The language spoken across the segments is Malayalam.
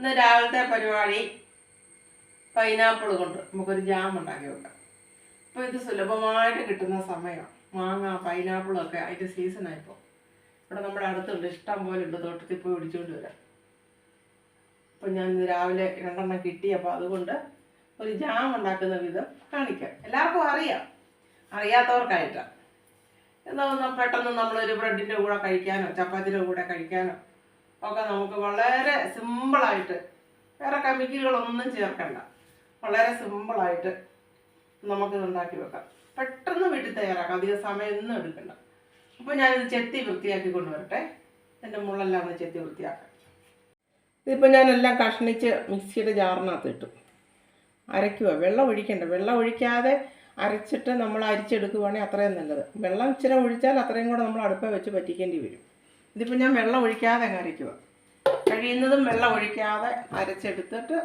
ഇന്ന് രാവിലത്തെ പരിപാടി പൈനാപ്പിൾ കൊണ്ട്. നമുക്കൊരു ജാം ഉണ്ടാക്കി വെക്കാം. അപ്പോൾ ഇത് സുലഭമായിട്ട് കിട്ടുന്ന സമയമാണ് മാങ്ങ പൈനാപ്പിളൊക്കെ അതിന്റെ സീസണായിപ്പോൾ ഇവിടെ നമ്മുടെ അടുത്തുണ്ട്. ഇഷ്ടം പോലെ ഉണ്ട്. തോട്ടത്തിൽ പോയി ഒടിച്ചുകൊണ്ട് വരാം. അപ്പോൾ ഞാൻ രാവിലെ രണ്ടെണ്ണം കിട്ടി. അപ്പോൾ അതുകൊണ്ട് ഒരു ജാം ഉണ്ടാക്കുന്ന വിധം കാണിക്കാം. എല്ലാവർക്കും അറിയാം. അറിയാത്തവർക്കായിട്ടാണ് എന്താ പെട്ടെന്ന് നമ്മളൊരു ബ്രെഡിന്റെ കൂടെ കഴിക്കാനോ ചപ്പാത്തിയുടെ കൂടെ കഴിക്കാനോ ഒക്കെ നമുക്ക് വളരെ സിമ്പിളായിട്ട് വേറെ കെമിക്കലുകളൊന്നും ചേർക്കണ്ട. വളരെ സിമ്പിളായിട്ട് നമുക്കിത് ഉണ്ടാക്കി വെക്കാം. പെട്ടെന്ന് വീട്ടിൽ തയ്യാറാക്കാം. അധികം സമയമൊന്നും എടുക്കണ്ട. അപ്പോൾ ഞാനിത് ചെത്തി വൃത്തിയാക്കി കൊണ്ടുവരട്ടെ. എന്റെ മുള്ളെല്ലാം ഒന്ന് ചെത്തി വൃത്തിയാക്കാം. ഇതിപ്പോൾ ഞാനെല്ലാം കഷ്ണിച്ച് മിക്സിയുടെ ജാറിനകത്ത് ഇട്ടു. അരയ്ക്കുക വെള്ളം ഒഴിക്കണ്ട. വെള്ളം ഒഴിക്കാതെ അരച്ചിട്ട് നമ്മൾ അരിച്ചെടുക്കുവാണെങ്കിൽ അത്രയും നല്ലത്. വെള്ളം ഇച്ചിരി ഒഴിച്ചാൽ അത്രയും കൂടെ നമ്മൾ അടുപ്പ വെച്ച് പറ്റിക്കേണ്ടി വരും. ഇതിപ്പോൾ ഞാൻ വെള്ളം ഒഴിക്കാതെ അരയ്ക്കുക കഴിയുന്നതും വെള്ളം ഒഴിക്കാതെ അരച്ചെടുത്തിട്ട്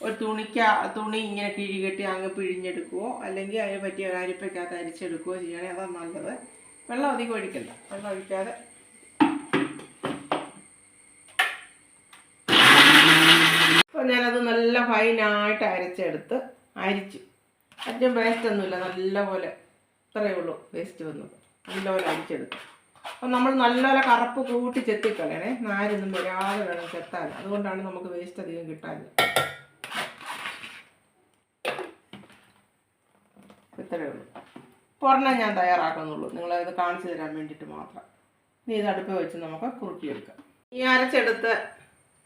ഒരു തുണിക്ക തുണി ഇങ്ങനെ കിഴികെട്ടി അങ്ങ് പിഴിഞ്ഞെടുക്കുവോ അല്ലെങ്കിൽ അതിന് പറ്റിയ ഒരു അരിപ്പയ്ക്കകത്ത് അരിച്ചെടുക്കുകയോ ചെയ്യണേ അതാണ് നല്ലത്. വെള്ളം അധികം ഒഴിക്കണ്ട. വെള്ളം ഒഴിക്കാതെ. അപ്പോൾ ഞാനത് നല്ല ഫൈനായിട്ട് അരച്ചെടുത്ത് അരിച്ചു. അതിന്റെ വേസ്റ്റ് ഒന്നുമില്ല നല്ലപോലെ ഇത്രയേ ഉള്ളൂ വേസ്റ്റ് വന്നത്. നല്ലപോലെ അരിച്ചെടുത്തു. അപ്പം നമ്മൾ നല്ലപോലെ കറുപ്പ് കൂട്ടി ചെത്തിക്കളയണേ. നാരൊന്നും വരാതെ വേണം ചെത്താൻ. അതുകൊണ്ടാണ് നമുക്ക് വേസ്റ്റ് അധികം കിട്ടാൻ ഇത്രയേ ഉള്ളൂ. ഒരെണ്ണം ഞാൻ തയ്യാറാക്കുന്നുള്ളൂ. നിങ്ങളത് കാണിച്ചു തരാൻ വേണ്ടിയിട്ട് മാത്രം. ഇനി ഇത് അടുപ്പ് വെച്ച് നമുക്ക് കുറുക്കിയെടുക്കാം. ഈ അരച്ചെടുത്ത്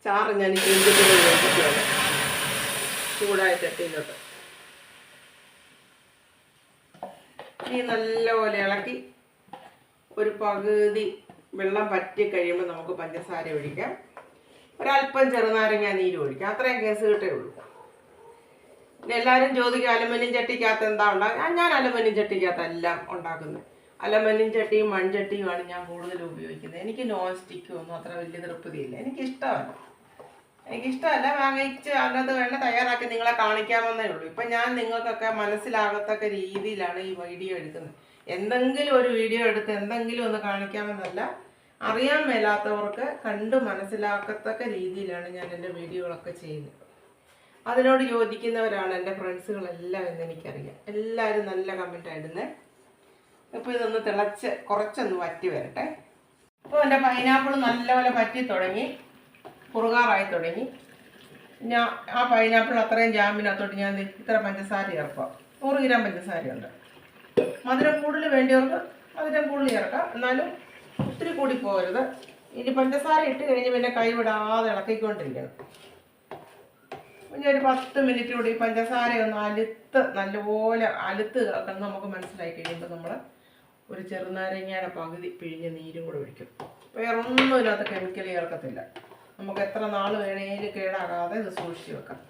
ചാറ് ഞാൻ ചൂടായ ചട്ടിയിലോട്ട്. ഇനി നല്ലപോലെ ഇളക്കി ഒരു പകുതി വെള്ളം പറ്റി കഴിയുമ്പോൾ നമുക്ക് പഞ്ചസാര ഒഴിക്കാം. ഒരല്പം ചെറുനാരങ്ങ നീര് ഒഴിക്കാം. അത്രയും കേസ് കിട്ടേ ഉള്ളൂ. എല്ലാവരും ചോദിക്കും അലുമിനിയം ചട്ടിക്കകത്ത് എന്താ ഉണ്ടാക്കുക ഞാൻ അലുമിനിയം ചട്ടിക്കകത്ത് എല്ലാം ഉണ്ടാക്കുന്നത് അലുമിനിയം ചട്ടിയും മൺചട്ടിയുമാണ് ഞാൻ കൂടുതലും ഉപയോഗിക്കുന്നത്. എനിക്ക് നോൺ സ്റ്റിക്കും ഒന്നും അത്ര വലിയ തൃപ്തിയില്ല. എനിക്കിഷ്ടമല്ല. എനിക്കിഷ്ടമല്ല. വാങ്ങിച്ച് അതിനകത്ത് വേണ്ട തയ്യാറാക്കി നിങ്ങളെ കാണിക്കാമെന്നേ ഉള്ളൂ. ഇപ്പം ഞാൻ നിങ്ങൾക്കൊക്കെ മനസ്സിലാകത്തക്ക രീതിയിലാണ് ഈ വീഡിയോ എടുക്കുന്നത്. എന്തെങ്കിലും ഒരു വീഡിയോ എടുത്ത് എന്തെങ്കിലും ഒന്ന് കാണിക്കാമെന്നല്ല അറിയാൻ മേലാത്തവർക്ക് കണ്ടു മനസ്സിലാക്കത്തക്ക രീതിയിലാണ് ഞാൻ എന്റെ വീഡിയോകളൊക്കെ ചെയ്യുന്നത്. അതിനോട് യോജിക്കുന്നവരാണ് എന്റെ ഫ്രണ്ട്സുകളെല്ലാം എന്ന് എനിക്കറിയാം. എല്ലാവരും നല്ല കമന്റ് ആയിരുന്നേ ഇപ്പോൾ ഇതൊന്ന് തിളച്ച് കുറച്ചൊന്ന് വറ്റി വരട്ടെ. ഇപ്പോൾ എന്റെ പൈനാപ്പിൾ നല്ലപോലെ പറ്റി തുടങ്ങി കുറുകാറായി തുടങ്ങി. ഞാൻ ആ പൈനാപ്പിൾ അത്രയും ജാമിനകത്തോട്ട് ഞാൻ ഇത്ര പഞ്ചസാര ചേർക്കാം നൂറ് ഗ്രാം പഞ്ചസാരയുണ്ട്. മധുരം കൂടുതൽ വേണ്ടിയവർക്ക് മധുരം കൂടുതൽ ചേർക്കാം എന്നാലും ഒത്തിരി കൂടി പോകരുത്. ഇനി പഞ്ചസാര ഇട്ട് കഴിഞ്ഞ് പിന്നെ കൈവിടാതെ ഇളക്കിക്കൊണ്ടിരിക്കണം പിന്നെ ഒരു പത്ത് മിനിറ്റ് കൂടി പഞ്ചസാര ഒന്ന് അലുത്ത് നല്ലപോലെ അലുത്ത് കിടക്കണം നമുക്ക് മനസ്സിലായി കഴിയുമ്പോൾ നമ്മൾ ഒരു ചെറുനാരങ്ങയുടെ പകുതി പിഴിഞ്ഞ് നീരും കൂടെ ഒഴിക്കും. വേറെ ഒന്നും ഇതിനകത്ത് കെമിക്കൽ ചേർക്കത്തില്ല നമുക്ക് എത്ര നാൾ വേണേലും കേടാകാതെ ഇത് സൂക്ഷിച്ച് വെക്കാം.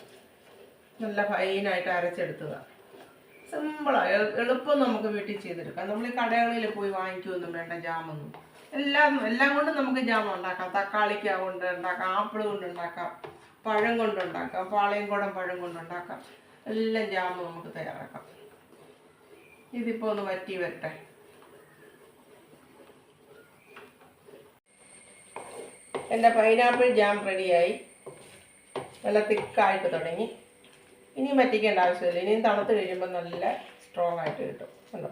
നല്ല ഫൈനായിട്ട് അരച്ചെടുത്തതാണ്. സിമ്പിളാണ് എളുപ്പം നമുക്ക് വീട്ടിൽ ചെയ്തെടുക്കാം. നമ്മൾ ഈ കടകളിൽ പോയി വാങ്ങിക്കുമൊന്നും വേണ്ട ജാമൊന്നും. എല്ലാം എല്ലാം കൊണ്ടും നമുക്ക് ജാം ഉണ്ടാക്കാം. തക്കാളിക്ക കൊണ്ട് ഉണ്ടാക്കാം ആപ്പിൾ കൊണ്ട് ഉണ്ടാക്കാം പഴം കൊണ്ടുണ്ടാക്കാം പാളയംകുടം പഴം കൊണ്ടുണ്ടാക്കാം എല്ലാം ജാം നമുക്ക് തയ്യാറാക്കാം. ഇതിപ്പോൾ ഒന്ന് വറ്റി വരട്ടെ. എന്റെ പൈനാപ്പിൾ ജാം റെഡിയായി നല്ല തിക്കായിട്ട് തുടങ്ങി. ഇനിയും വറ്റിക്കേണ്ട ആവശ്യമില്ല. ഇനിയും തണുത്ത് കഴിയുമ്പോൾ നല്ല സ്ട്രോങ് ആയിട്ട് കിട്ടും. കണ്ടോ?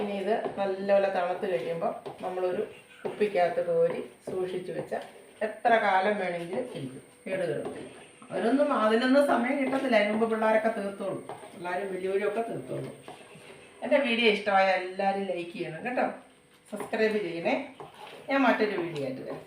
ഇനി ഇത് നല്ലപോലെ തണുത്ത് കഴിയുമ്പോൾ നമ്മളൊരു കുപ്പിക്കകത്ത് കോരി സൂക്ഷിച്ച് വെച്ചാൽ എത്ര കാലം വേണമെങ്കിലും ഇരിക്കും. കേട് കിടത്തില്ല അതിനൊന്നും അതിനൊന്നും സമയം കിട്ടത്തില്ല. അതിന് മുമ്പ് പിള്ളേരൊക്കെ തീർത്തോളൂ. പിള്ളേരും വലിയവരൊക്കെ തീർത്തോളൂ. എന്റെ വീഡിയോ ഇഷ്ടമായ എല്ലാവരും ലൈക്ക് ചെയ്യണം കേട്ടോ. സബ്സ്ക്രൈബ് ചെയ്യണേ. ഞാൻ മറ്റൊരു വീഡിയോ ആയിട്ട് വരാം.